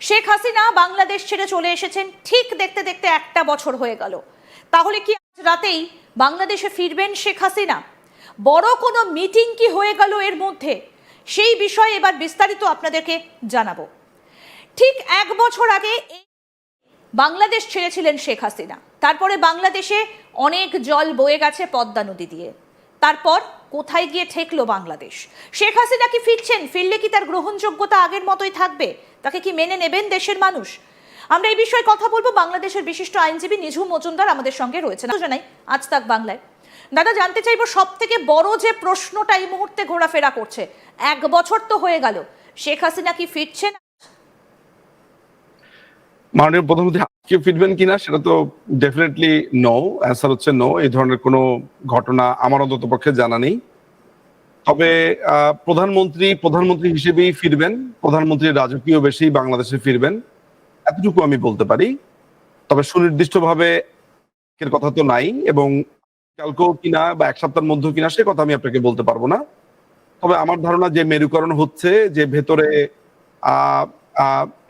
শেখ হাসিনা বাংলাদেশ ছেড়ে চলে এসেছেন ঠিক দেখতে দেখতে একটা বছর হয়ে গেল। তাহলে কি আজ রাতেই বাংলাদেশে ফিরবেন শেখ হাসিনা? বড় কোনো মিটিং কি হয়ে গেল এর মধ্যে? সেই বিষয়ে এবার বিস্তারিত আপনাদেরকে জানাব। ঠিক এক বছর আগে বাংলাদেশ ছেড়েছিলেন শেখ হাসিনা। তারপরে বাংলাদেশে অনেক জল বয়ে গেছে পদ্মা নদী দিয়ে। তারপর কোথায় গিয়ে ঠেকলো বাংলাদেশ? শেখ হাসিনা কি ফিরছেন? ফিরলে কি তার গ্রহণযোগ্যতা আগের মতোই থাকবে? তাকে কি মেনে নেবেন দেশের মানুষ? আমরা এই বিষয়ে কথা বলব। বাংলাদেশের বিশিষ্ট আইনজীবী নিঝুম মজুমদার আমাদের সঙ্গে রয়েছেন। জানাই, আজ তাক বাংলায়। দাদা, জানতে চাইব সব থেকে বড় যে প্রশ্নটা এই মুহূর্তে ঘোরাফেরা করছে, এক বছর তো হয়ে গেল। শেখ হাসিনা কি ফিরছেন? মাননীয় প্রধানমন্ত্রী আজকে ফিরবেন কিনা সেটা তো ডেফিনেটলি নো অ্যান্সার হচ্ছে নো এই ধরনের কোনো ঘটনা আমার অন্তত পক্ষে জানা নেই। তবে প্রধানমন্ত্রী প্রধানমন্ত্রী হিসেবেই ফিরবেন, প্রধানমন্ত্রীর রাজকীয় বেশি বাংলাদেশে ফিরবেন, এতটুকু আমি বলতে পারি। তবে সুনির্দিষ্টভাবে এর কথা তো নাই, এবং কালকেও কিনা বা এক সপ্তাহের মধ্যে কিনা সে কথা আমি আপনাকে বলতে পারব না। তবে আমার ধারণা যে মেরুকরণ হচ্ছে, যে ভেতরে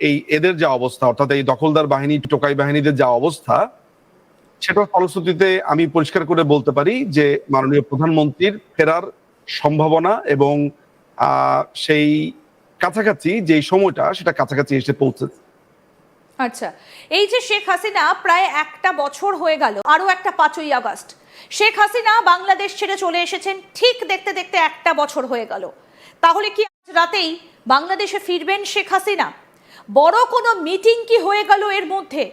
এই এদের যা অবস্থা, অর্থাৎ এই দখলদার বাহিনী, টোকাই বাহিনীদের যা অবস্থা, সেটার ফলশ্রুতিতে আমি পরিষ্কার করে বলতে পারি যে মাননীয় প্রধানমন্ত্রীর ফেরার সম্ভাবনা এবং সেই কাছাকাছি যে সময়টা, সেটা কাছাকাছি এসে পৌঁছেছে আচ্ছা এই যে শেখ হাসিনা প্রায় একটা বছর হয়ে গেল, আরও একটা পাঁচই আগস্ট। শেখ হাসিনা বাংলাদেশ ছেড়ে চলে এসেছেন, ঠিক দেখতে দেখতে একটা বছর হয়ে গেল। তাহলে কি আজ রাতেই বাংলাদেশে ফিরবেন শেখ হাসিনা? বড় কোনো মিটিং কি হয়ে গেল এর মধ্যে?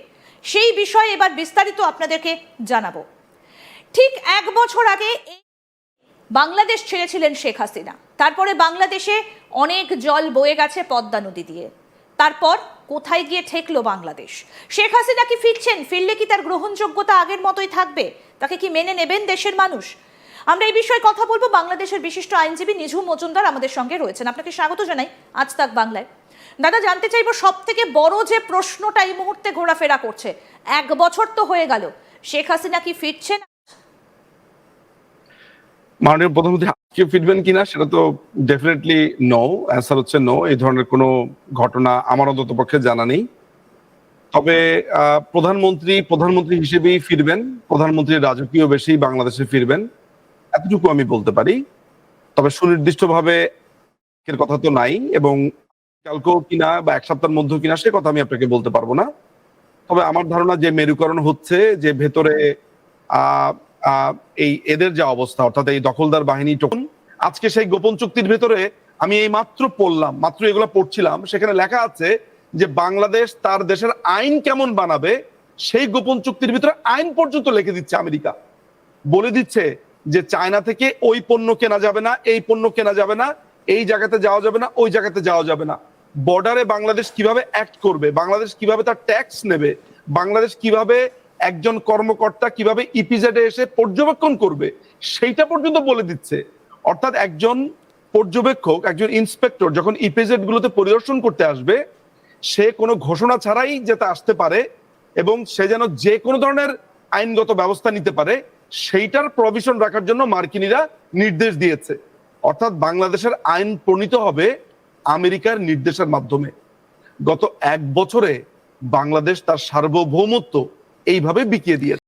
সেই বিষয়ে এবার বিস্তারিত আপনাদেরকে জানাব। ঠিক এক বছর আগে এই বাংলাদেশ ছেড়েছিলেন শেখ হাসিনা। তারপরে বাংলাদেশে অনেক জল বয়ে গেছে পদ্মা নদী দিয়ে। তারপর কোথায় গিয়ে ঠেকলো বাংলাদেশ? শেখ হাসিনা কি ফিরছেন? ফিরলে কি তার গ্রহণযোগ্যতা আগের মতোই থাকবে? তাকে কি মেনে নেবেন দেশের মানুষ? আমরা এই বিষয়ে কথা বলব। বাংলাদেশের বিশিষ্ট আইনজীবী নিঝুম মজুমদার আমাদের সঙ্গে রয়েছেন। আপনাকে স্বাগত জানাই আজ তাক বাংলায়। দাদা, জানতে চাইব সব থেকে বড় যে প্রশ্নটা এই মুহূর্তে ঘোরাফেরা করছে। এক বছর তো হয়ে গেল। শেখ হাসিনা কি ফিরছেন? মাননীয় প্রধানমন্ত্রী আজকে ফিরবেন কিনা সেটা তো ডেফিনেটলি নো অ্যান্সার হচ্ছে নো এই ধরনের কোনো ঘটনা আমার অন্তত পক্ষে জানা নেই। তবে প্রধানমন্ত্রী প্রধানমন্ত্রী হিসেবেই ফিরবেন প্রধানমন্ত্রীর রাজকীয় বেশি বাংলাদেশে ফিরবেন এতটুকু আমি বলতে পারি। তবে সুনির্দিষ্টভাবে কথা তো নাই এবং কালকেও কিনা বা এক সপ্তাহের মধ্যে কিনা সে কথা আমি আপনাকে বলতে পারব না। তবে আমার ধারণা যে মেরুকরণ হচ্ছে যে ভেতরে আহ, এই এদের যা অবস্থা, অর্থাৎ এই দখলদার বাহিনী টোকন আজকে সেই গোপন চুক্তির ভেতরে আমি এই মাত্র পড়লাম, মাত্র এগুলো পড়ছিলাম, সেখানে লেখা আছে যে বাংলাদেশ তার দেশের আইন কেমন বানাবে, সেই গোপন চুক্তির ভিতরে আইন পর্যন্ত লিখে দিচ্ছে আমেরিকা। বলে দিচ্ছে যে চায়না থেকে ওই পণ্য কেনা যাবে না, এই পণ্য কেনা যাবে না, এই জায়গাতে যাওয়া যাবে না, ওই জায়গাতে যাওয়া যাবে না। বর্ডারে বাংলাদেশ কীভাবে অ্যাক্ট করবে, বাংলাদেশ কীভাবে তার ট্যাক্স নেবে, বাংলাদেশ কীভাবে একজন কর্মকর্তা কীভাবে ইপিজেডে এসে পর্যবেক্ষণ করবে, সেইটা পর্যন্ত বলে দিচ্ছে। অর্থাৎ একজন পর্যবেক্ষক, একজন ইন্সপেক্টর যখন ইপিজেড গুলোতে পরিদর্শন করতে আসবে, সে কোনো ঘোষণা ছাড়াই যাতে আসতে পারে এবং সে যেন যে কোনো ধরনের আইনগত ব্যবস্থা নিতে পারে, সেইটার প্রভিশন রাখার জন্য মার্কিনীরা নির্দেশ দিয়েছে। অর্থাৎ বাংলাদেশের আইন প্রণীত হবে আমেরিকার নির্দেশের মাধ্যমে। গত এক বছরে বাংলাদেশ তার সার্বভৌমত্ব এইভাবে বিকিয়ে দিয়েছে।